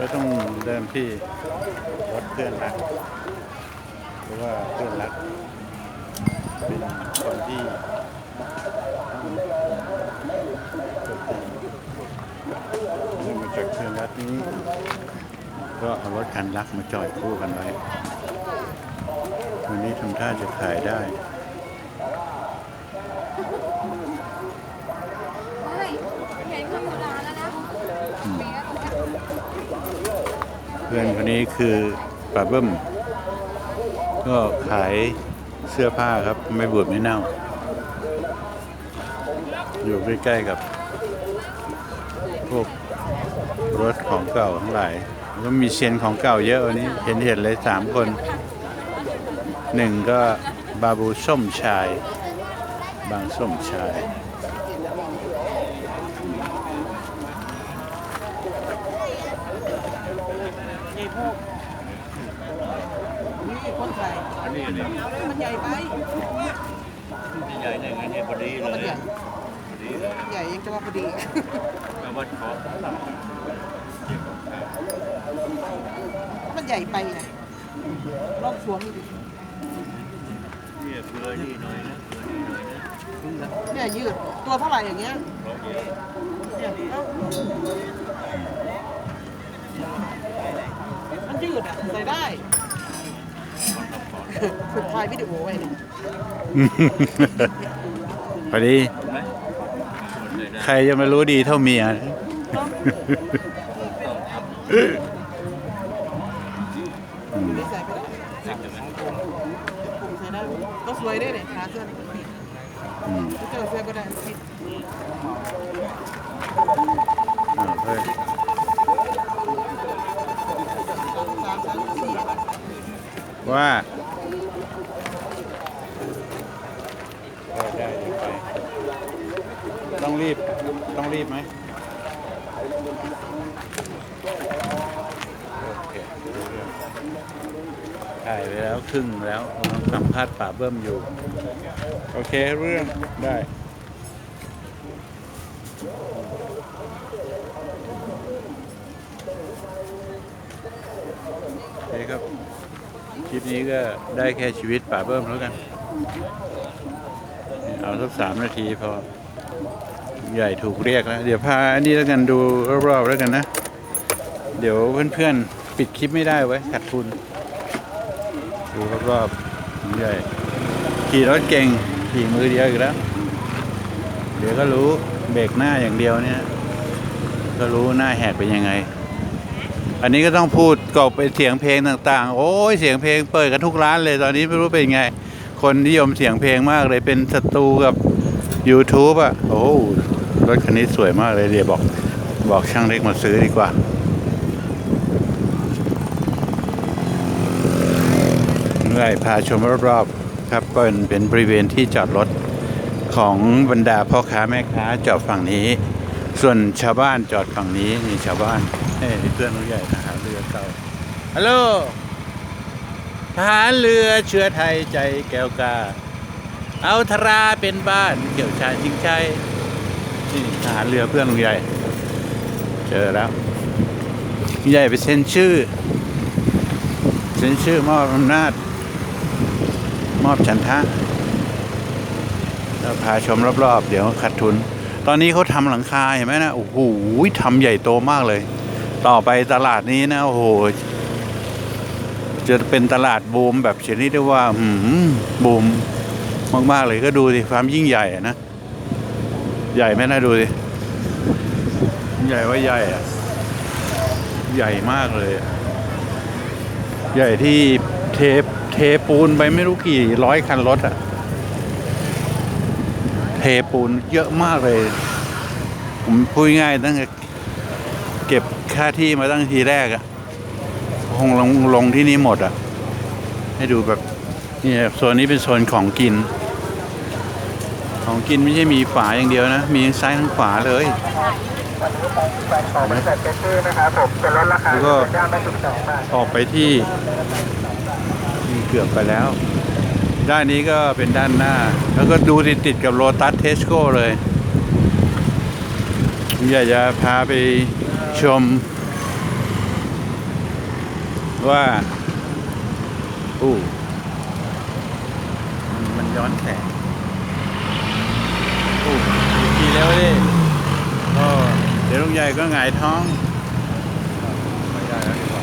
ก็ต้องเริ่มที่รถเพื่อนรักเพราะว่าเพื่อนรักเป็นคนที่ต้องโจมตีเนื่องมาจากเพื่อนรักนี้ ก็เอารถคันรักมาจอดคู่กันไว้ วันนี้ทำท่าจะขายได้ เฮ้ยเห็นเขาอยู่ร้านแล้วนะมีแล้วตรงเนี้ย เพื่อนคนนี้คือป้าเบิ้มก็ขายเสื้อผ้าครับไม่บูดไม่เน่า อยู่ใกล้ๆกับ พวกรถของเก่าทั้งหลายแล้วก็มีเซียนของเก่าเยอะวันนี้เห็นเห็นเลยสามคนหนึ่งก็บาบูส้มชาย บางส้มชาย ใหญ่พวกนี่คนใส่ อันนี้อันนี้ มันใหญ่ไป ให ญ่เนี่ยงั้นเนี่ยพอดีเลมันยใหญ่ พอดีเลยใหญ่ยังจะว่าพอดี แปลว่าขอมันใหญ่ไปนะลองสวมดูดิเนี่ยเกลือนี่หน่อยนะเกลือนี่หน่อยนะเนี่ยยืด ตัวเท่าไหร่อย่างเงี้ยเพราะเยอะเนี่ยเอ้ามันยืดอะใส่ได้ ฝึกถ่ายวิดีโอไว้เนี่ย พอดี ใครจะมารู้ดีเท่าเมียต้องไม่ใส่ก็ได้เล็กใช่ไหมผมใส่ได้ก็สวยได้เลยขาเสื้อนี่ก็ปิดเจอเสื้อก็ได้ปิดอ่าเมียว่าได้ได้เดี๋ยวไป ต้อง รีบ ต้องรีบไหมโอเครู้เรื่องถ่ายไปแล้วครึ่งแล้วกำลังสัมภาษณ์ป่าเบิ้มอยู่ โอเครู้เรื่องได้โอเคครับ คลิปนี้ก็ได้แค่ชีวิตป่าเบิ้มแล้วกัน เอาสักสามนาทีพอ ใหญ่ถูกเรียกแล้วเดี๋ยวพาอันนี้แล้วกันดูรอบๆแล้วกันนะ เดี๋ยวเพื่อนๆปิดคลิปไม่ได้ไว้ขาดทุน ดูรอบๆใหญ่ขี่รถเก่งขี่มือเดียวอีกแล้ว เดี๋ยวก็รู้เบรกหน้าอย่างเดียวเนี่ยก็รู้หน้าแหกเป็นยังไง อันนี้ก็ต้องพูดกบเป็นเสียงเพลงต่าง ๆ โอ้ยเสียงเพลงเปิดกันทุกร้านเลยตอนนี้ไม่รู้เป็นไง คนนิยมเสียงเพลงมากเลยเป็นศัตรูกับ YouTube อะ โอ้ รถคันนี้สวยมากเลยเดี๋ยวบอกบอกช่างเล็กมาซื้อดีกว่าเมื่อยพาชมรอบๆครับก็เป็นบริเวณที่จอดรถของบรรดาพ่อค้าแม่ค้าจอดฝั่งนี้ ส่วนชาวบ้านจอดฝั่งนี้นี่ชาวบ้านเอ้ยเพื่อนผู้ใหญ่ทหารเรือเก่าฮัลโหลทหารเรือเชื้อไทยใจแก้วกา เอาทราเป็นบ้านเกี่ยวชาญชิงชัย นี่ทหารเรือเพื่อนลุงใหญ่ เจอแล้วลุงใหญ่ไปเซ็นชื่อ เซ็นชื่อมอบอำนาจ มอบฉันทะแล้วพาชมรอบๆ เดี๋ยวขาดทุน ตอนนี้เขาทำหลังคาเห็นไหมนะโอ้โหทำใหญ่โตมากเลย ต่อไปตลาดนี้นะโอ้โหจะเป็นตลาดบูมแบบชนิดที่ว่าบูมมาก ๆ เลยก็ดูสิความยิ่งใหญ่นะ ใหญ่ไหมนะดูสิใหญ่ว่าใหญ่อะใหญ่มากเลย ใหญ่ที่เทเทปูนไปไม่รู้กี่ร้อยคันรถอะเทปูนเยอะมากเลย ผมพูดง่ายตั้งแต่เก็บค่าที่มาตั้งทีแรกอะคงลงลงที่นี่หมดอะให้ดูแบบนี่โซนนี้เป็นโซนของกิน ของกินไม่ใช่มีฝาอย่างเดียวนะ มีทั้งซ้ายทั้งขวาเลยบริษัทเจสซี่นะครับผมจะลดราคาแล้วก็ย่างได้ถึงสองบาทออกไปที่ที่เกือบไปแล้ว ด้านนี้ก็เป็นด้านหน้า แล้วก็ดูติดติดๆกับโ o ตัสเทสโก้เลยอยากจะพาไปชม ว่าอู้มันมันย้อนแสงอู้อีกทีแล้วดิโอ้เดี๋ยวลุงใหญ่ ก็หงายท้องไม่ได้แล้วดีกว่า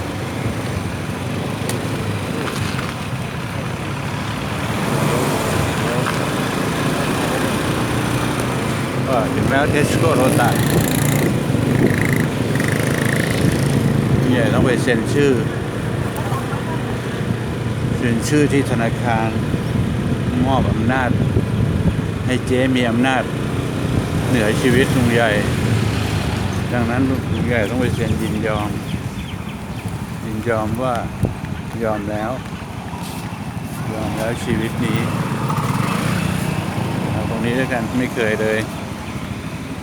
ก็ถึงแล้วเทสโก้โรตัสลุงใหญ่ต้องไปเซ็นชื่อ เซ็นชื่อที่ธนาคารมอบอำนาจ ให้เจ๊มีอำนาจ เหนือชีวิตลุงใหญ่ ดังนั้นลุงใหญ่ต้องไปเซ็นยินยอม ยินยอมว่ายอมแล้ว ยอมแล้วชีวิตนี้เอาตรงนี้ด้วยกันไม่เคยเลย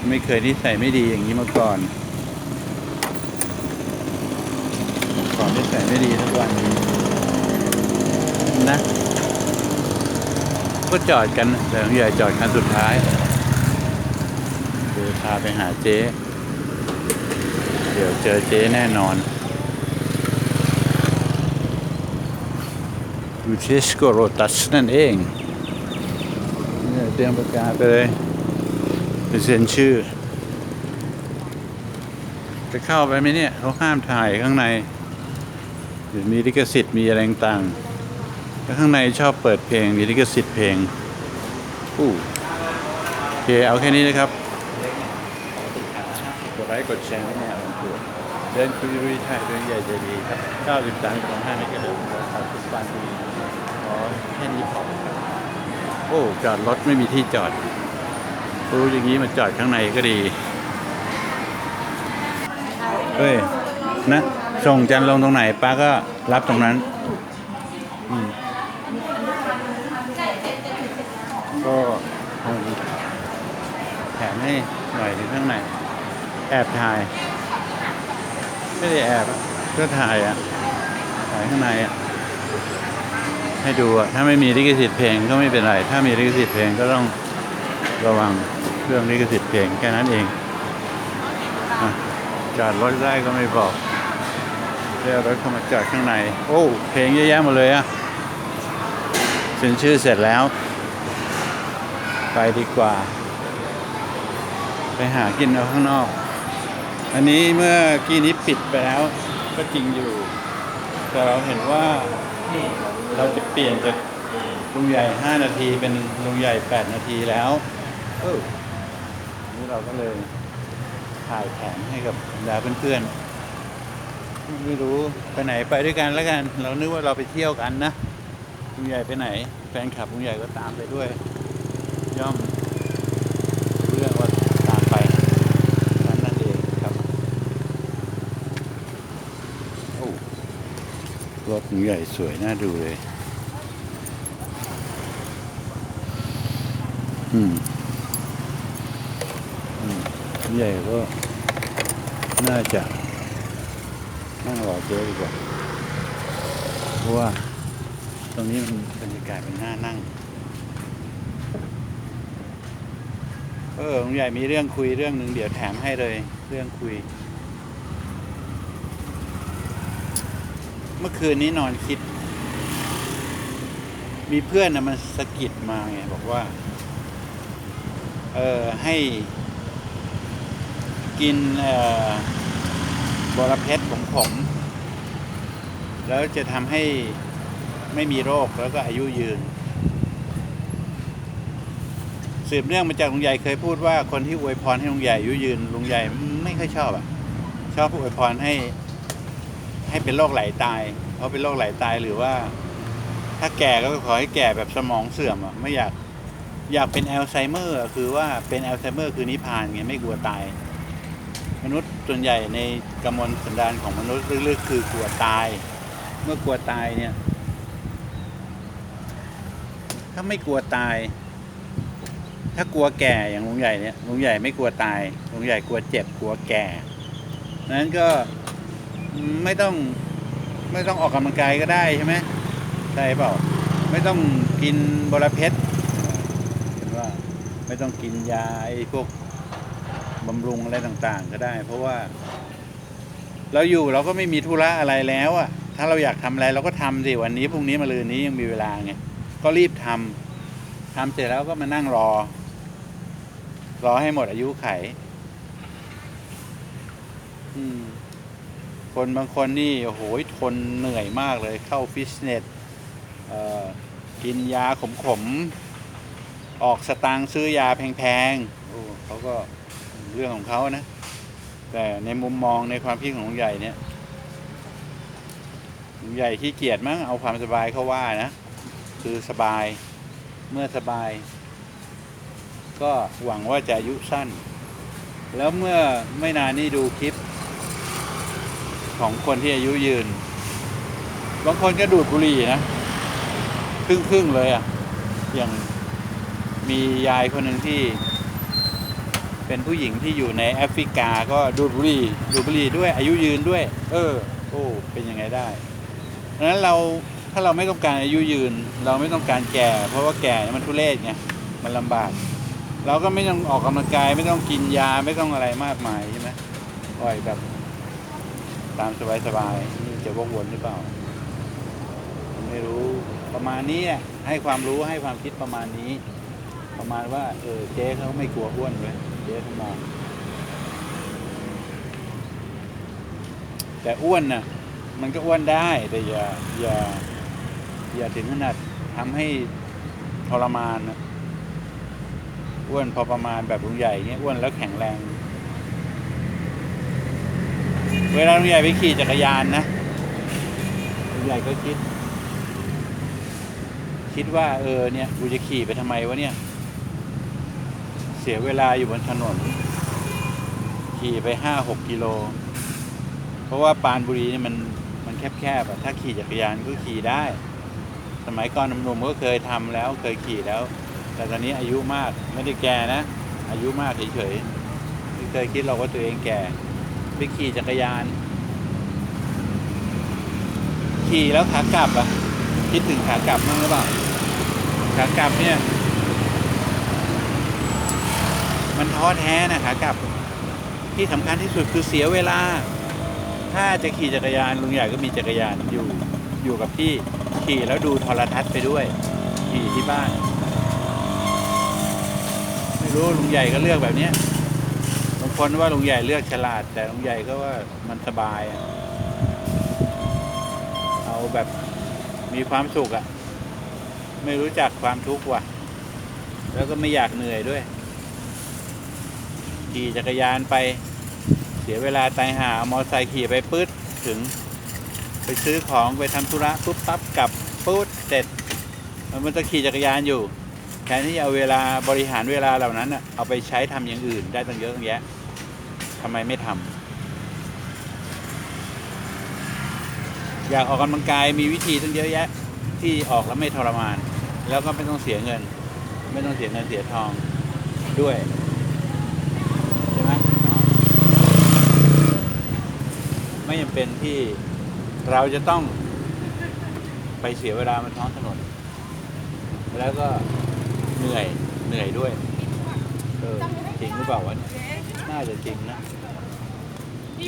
ไม่เคยนิสัยไม่ดีอย่างนี้มาก่อนก่อนนิสัยไม่ดีทุกวันนี้นะก็จอดกันแต่ลุงใหญ่จอดคันสุดท้ายเดี๋ยวพาไปหาเจ๊ เดี๋ยวเจอเจ๊แน่นอนอยู่ที่สโกโรตัสนั่นเองเนี่ยเตรียมประกาศไปเลยไปเซ็นชื่อ จะเข้าไปไหมเนี่ยเขาห้ามถ่ายข้างในหรือมีลิขสิทธิ์มีอะไรต่างแล้วข้างในชอบเปิดเพลงมีลิขสิทธิ์เพลงอู้โอเคเอาแค่นี้นะครับ กดไลค์กดแชร์ให้แน่ผมตัวเดินคุยรุยไทยเรื่องใหญ่ใจดีครับ93ของ5ไม่กระโดดครับทุกบ้านดีอ๋อแค่นี้พอโอ้จอดรถไม่มีที่จอดรู้อย่างนี้มาจอดข้างในก็ดีเฮ้ยนะส่งจันลงตรงไหนป้าก็รับตรงนั้น อืมก็คงแถมให้หน่อยถึงข้างใน แอบถ่าย ไม่ได้แอบก็ถ่ายอะถ่ายข้างในอะให้ดูอะถ้าไม่มีลิขสิทธิ์เพลงก็ไม่เป็นไร ถ้ามีลิขสิทธิ์เพลงก็ต้องระวังเรื่องลิขสิทธิ์เพลงแค่นั้นเองอจอดรถได้ก็ไม่บอกเรียกรถเข้ามาจอดข้างใน โอ้เพลงเยอะแยะหมดเลยอะเซ็นชื่อเสร็จแล้ว ไปดีกว่า ไปหากินเอาข้างนอก อันนี้เมื่อกี้นี้ปิดไปแล้วก็จริงอยู่ แต่เราเห็นว่าเราจะเปลี่ยนจากลุงใหญ่ 5 นาทีเป็นลุงใหญ่ 8 นาทีแล้วออนี่เราก็เลยถ่ายแผนให้กับบรรดาเพื่อนๆไม่รู้ไปไหนไปด้วยกันแล้วกัน เรานึกว่าเราไปเที่ยวกันนะลุงใหญ่ไปไหน แฟนคลับลุงใหญ่ก็ตามไปด้วย ย่อมรู้เรื่องว่าตามไปนั่นนั่นเองครับโอ้ รถลุงใหญ่สวยน่าดูเลย อืมอืมลุงใหญ่ก็น่าจะนั่งรอเจ๊ดีกว่า เพราะว่า ตรงนี้มันบรรยากาศเป็นน่านั่ง เออลุงใหญ่มีเรื่องคุยเรื่องหนึ่งเดี๋ยวแถมให้เลย เรื่องคุย มื่อคืนนี้นอนคิด มีเพื่อนนะมันสะกิดมาไงบอกว่า เออให้กินเอ่อบอระเพ็ดของผมแล้วจะทำให้ไม่มีโรคแล้วก็อายุยืน สืบเนื่องมาจากลุงใหญ่เคยพูดว่าคนที่อวยพรให้ลุงใหญ่อายุยืนลุงใหญ่ไม่ค่อยชอบอะ ชอบอวยพรให้ ให้เป็นโรคไหลตายเพราะเป็นโรคไหลตายหรือว่า ถ้าแก่ก็ขอให้แก่แบบสมองเสื่อมอะไม่อยากอยากเป็นอัลไซเมอร์คือว่าเป็นอัลไซเมอร์คือนิพพานไงไม่กลัวตาย มนุษย์ส่วนใหญ่ในกำมลสันดานของมนุษย์ลึกๆคือกลัวตาย เมื่อกลัวตายเนี่ย ถ้าไม่กลัวตาย ถ้ากลัวแก่อย่างลุงใหญ่เนี่ยลุงใหญ่ไม่กลัวตายลุงใหญ่กลัวเจ็บกลัวแก่นั้นก็ ไม่ต้องไม่ต้องออกกำลังกายก็ได้ใช่ไหมใช่เปล่า ไม่ต้องกินบรเพชรเห็นว่าไม่ต้องกินยาไอ้พวกบำรุงอะไรต่างๆ ก็ได้ เพราะว่า เราอยู่เราก็ไม่มีธุระอะไรแล้วอะ่ะถ้าเราอยากทำอะไรเราก็ทำสิวันนี้พรุ่งนี้มาลืนนี้ยังมีเวลาไงก็รีบทำทำเสร็จแล้วก็มานั่งรอ รอให้หมดอายุไข อืม คนบางคนนี่โอ้โหทนเหนื่อยมากเลยเข้าฟิตเนสกินยาขมๆ ออกสตางค์ซื้อยาแพงๆโอ้เขาก็เรื่องของเขานะ แต่ในมุมมองในความคิดของลุงใหญ่เนี่ยลุงใหญ่ขี้เกียจมั้งเอาความสบายเขาว่านะ คือสบายเมื่อสบาย ก็หวังว่าจะอายุสั้น แล้วเมื่อไม่นานนี้ดูคลิป ของคนที่อายุยืน บางคนก็ดูดบุหรี่นะ ครึ่งครึ่งๆเลยอะ่ะ อย่างมียายคนหนึ่งที่ เป็นผู้หญิงที่อยู่ในแอฟริกาก็ดูดบุหรี่ดูดบุหรี่ด้วย อายุยืนด้วย เออ โอ้ เป็นยังไงได้ดังนั้นเราถ้าเราไม่ต้องการอายุยืน เราไม่ต้องการแก่ เพราะว่าแก่มันทุเรศไงมันลำบาก เราก็ไม่ต้องออกกำลังกายไม่ต้องกินยาไม่ต้องอะไรมากมายใช่ไหมปล่อยแบบ ตามสบายๆนี่จะวกวนหรือเปล่า ไม่รู้ประมาณนี้อะให้ความรู้ให้ความคิดประมาณนี้ ประมาณว่า เออเจ๊เขาไม่กลัวอ้วนเลยเจ๊เขามองแต่อ้วนน่ะมันก็อ้วนได้ แต่อย่าอย่า อย่าถึงขนาดทำให้ทรมานนะอ้วนพอประมาณแบบลุงใหญ่เงี้ยอ้วนแล้วแข็งแรง เวลาลุงใหญ่ไปขี่จักรยานนะลุงใหญ่ก็คิด คิดว่า เออเนี่ยกูจะขี่ไปทำไมวะเนี่ย เสียเวลาอยู่บนถนน ขี่ไปห้าหกกิโล เพราะว่าปานบุรีเนี่ยมันมันแคบๆอะถ้าขี่จักรยานก็ขี่ได้ สมัยก่อนหนุ่มๆก็เคยทำแล้วเคยขี่แล้ว แต่ตอนนี้อายุมากไม่ได้แก่นะ อายุมากเฉยๆไม่เคยคิดเราว่าตัวเองแก่ ไปขี่จักรยาน ขี่แล้วขากลับอะ คิดถึงขากลับมั้างหรือเปล่าขากลับเนี่ย มันท้อแท้นะขากลับ ที่สำคัญที่สุดคือเสียเวลา ถ้าจะขี่จักรยานลุงใหญ่ก็มีจักรยานอยู่อยู่กับที่ขี่แล้วดูโทรทัศน์ไปด้วย ขี่ที่บ้าน ไม่รู้ลุงใหญ่ก็เลือกแบบเนี้ ยบางคนว่าลุงใหญ่เลือกฉลาด แต่ลุงใหญ่ก็ว่ามันสบายอะเอาแบบมีความสุขอะไม่รู้จักความทุกข์ว่ะ แล้วก็ไม่อยากเหนื่อยด้วย ขี่จักรยานไปเสียเวลาตายหามอเตอร์ไซค์ขี่ไปปื๊ดถึง ไปซื้อของไปทำธุระปุ๊บปั๊บกลับปุ๊บเสร็จมันจะขี่จักรยานอยู่แทนที่จะเอาเวลาบริหารเวลาเหล่านั้นเอาไปใช้ทำอย่างอื่นได้ตั้งเยอะตั้งแยะ ทำไมไม่ทำอยากออกกำลังกายมีวิธีตั้งเยอะแยะ ที่ออกแล้วไม่ทรมาน แล้วก็ไม่ต้องเสียเงิน ไม่ต้องเสียเงินเสียทองด้วยใช่ไหมไม่จำเป็นที่เราจะต้องไปเสียเวลาบนท้องถนน แล้วก็เหนื่อยเหนื่อยด้วย เออ จริงหรือเปล่าวะน่าจะจริงนะ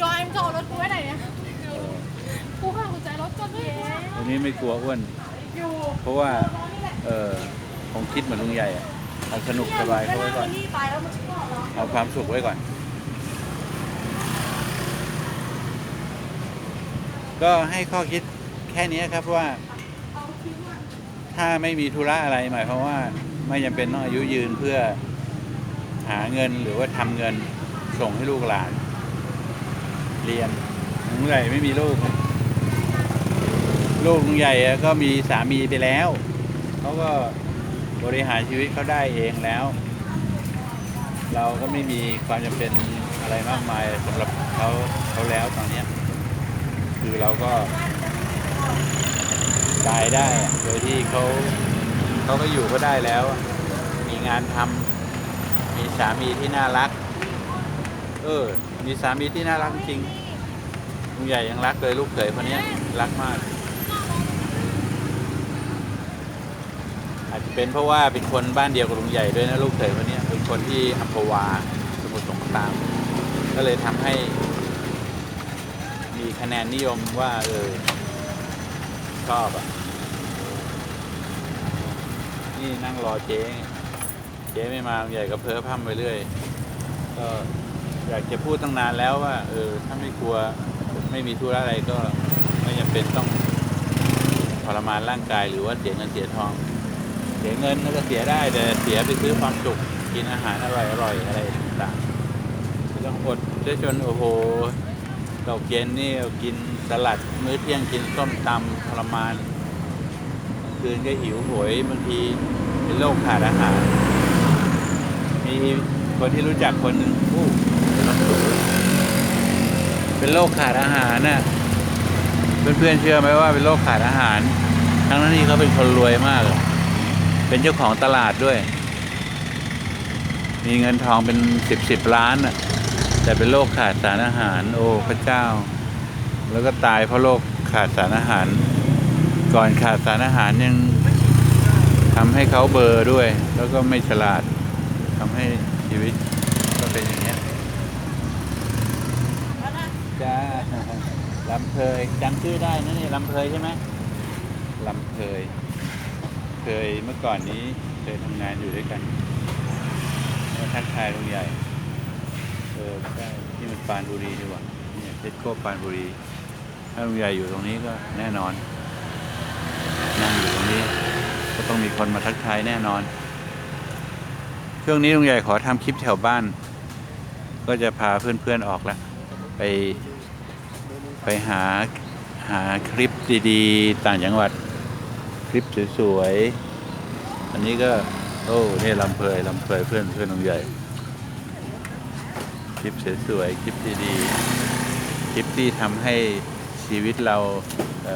ยอยมึงจะเอารถกูไว้ไหนเนี่ยเออกูข้ากุญแจรถก่อนด้วยวันนี้ไม่กลัวอ้วน อยู่เพราะว่า เออคงคิดเหมือนลุงใหญ่อะเอาสนุกสบายเข้าไว้ก่อนนี่ไปแล้วมันชอบเหรอเอาความสุขไว้ก่อน ก็ให้ข้อคิดแค่นี้ครับว่า ถ้าไม่มีธุระอะไรหมายความว่าไม่จำเป็นต้องอายุยืนเพื่อหาเงินหรือว่าทำเงินส่งให้ลูกหลาน เรียนลุงใหญ่ไม่มีลูก ลูกลุงใหญ่ก็มีสามีไปแล้ว เขาก็บริหารชีวิตเขาได้เองแล้ว เราก็ไม่มีความจำเป็นอะไรมากมายสำหรับเขาเขาแล้วตอนนี้คือเราก็ตายได้โดยที่เขาเขาก็อยู่ก็ได้แล้ว มีงานทำมีสามีที่น่ารัก เออ มีสามีที่น่ารักจริงลุงใหญ่ยังรักเลยลูกเขยคนเนี้ยรักมาก อาจจะเป็นเพราะว่าเป็นคนบ้านเดียวกับลุงใหญ่ด้วยนะลูกเขยคนเนี้ยเป็นคนที่อัมพวาสมุทรสงคราม ก็เลยทำให้ มีคะแนนนิยมว่า เออ ชอบอะ นี่นั่งรอเจ๊ไงเจ๊ไม่มาลุงใหญ่ก็เพ้อพร่ำไปเรื่อย ก็ อยากจะพูดตั้งนานแล้วว่าเออถ้าไม่กลัวไม่มีธุระอะไรก็ไม่จำเป็นต้องทรมานร่างกายหรือว่าเสียเงินเสียทอง เสียเงินก็เสียได้แต่เสียไปซื้อความสุขกินอาหารอร่อยอร่อยอะไรต่างๆไม่ต้องอดได้จนโอ้โหตกเย็นนี่กินสลัดมื้อเที่ยงกินส้มตำทรมานคืนก็หิวโหยบางทีเป็นโรคขาดอาหารมีคนที่รู้จักคนหนึ่งอู้ เป็นโรคขาดอาหารน่ะเพื่อนๆเชื่อไหมว่าเป็นโรคขาดอาหาร ทั้งนั้นที่เขาเป็นคนรวยมาก เป็นเจ้าของตลาดด้วย มีเงินทองเป็นสิบสิบล้านน่ะแต่เป็นโรคขาดสารอาหาร โอ้พระเจ้า แล้วก็ตายเพราะโรคขาดสารอาหาร ก่อนขาดสารอาหารยังทำให้เขาเบลอร์ด้วย แล้วก็ไม่ฉลาดทำให้ชีวิตก็เป็นอย่างเงี้ยจ้า ลำเพยจำชื่อได้นะนี่ลำเพยใช่ไหมลำเพยเคยเมื่อก่อนนี้เคยทำงานอยู่ด้วยกันมาทักทายลุงใหญ่เออใช่ที่มันปานบุรีดีกว่าเนี่ยเพชรโก้ปานบุรีถ้าลุงใหญ่อยู่ตรงนี้ก็แน่นอน นั่งอยู่ตรงนี้ ก็ต้องมีคนมาทักทายแน่นอน ช่วงนี้ลุงใหญ่ขอทำคลิปแถวบ้าน ก็จะพาเพื่อนๆออกแล้วไป ไปหาหาคลิปดีๆ ต่างจังหวัดคลิปสวยๆ อันนี้ก็ โอ้นี่ลำเพยลำเพยเพื่อนเพื่อนลุงใหญ่ คลิปสวยๆ คลิปดีๆ คลิปที่ทำให้ชีวิตเราเ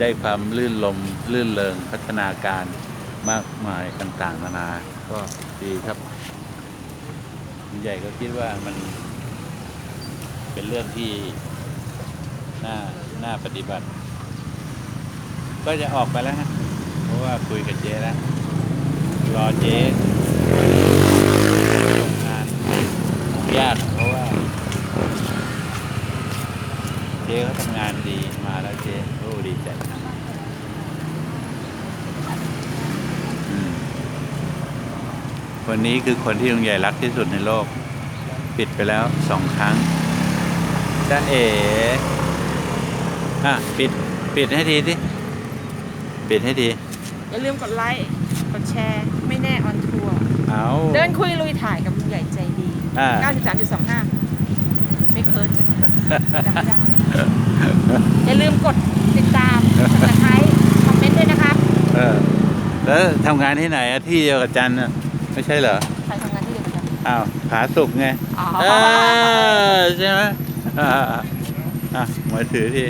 ได้ความลื่นลมลื่นเริงพัฒนาการมากมายต่างๆ นานา ก็ดีครับลุงใหญ่ก็คิดว่ามันเป็นเรื่องที่ น่าน่าปฏิบัติ ก็จะออกไปแล้วฮะเพราะว่าคุยกับเจ๊แล้วรอเจ๊ส่งานยากเพราะว่าเจ๊เขาทำงานดีมาแล้วเจ๊โอ้ดีใจนะคนนี้คือคนที่ลุงใหญ่รักที่สุดในโลก ปิดไปแล้วสองครั้งจ้าเอ๋ อะปิดปิดให้ทีสิปิดให้ทีอย่าลืมกดไลค์กดแชร์ไม่แน่ออนทัวร์เอาเดินคุยลุยถ่ายกับลุงใหญ่ใจดี อ่า93.25 ไม่เคิร์ชใช่ไหมจำไม่ได้อย่าลืมกดติดตามสับสไครต์คอมเมนต์ด้วยนะครับเออแล้วทำงานที่ไหนอะที่เดียวกับจันน่ะไม่ใช่เหรอใครทำงานที่เดียวกันอ้าวผาสุกไง อ๋อ เออใช่ไหมอ่าอะอะมาถือทีอ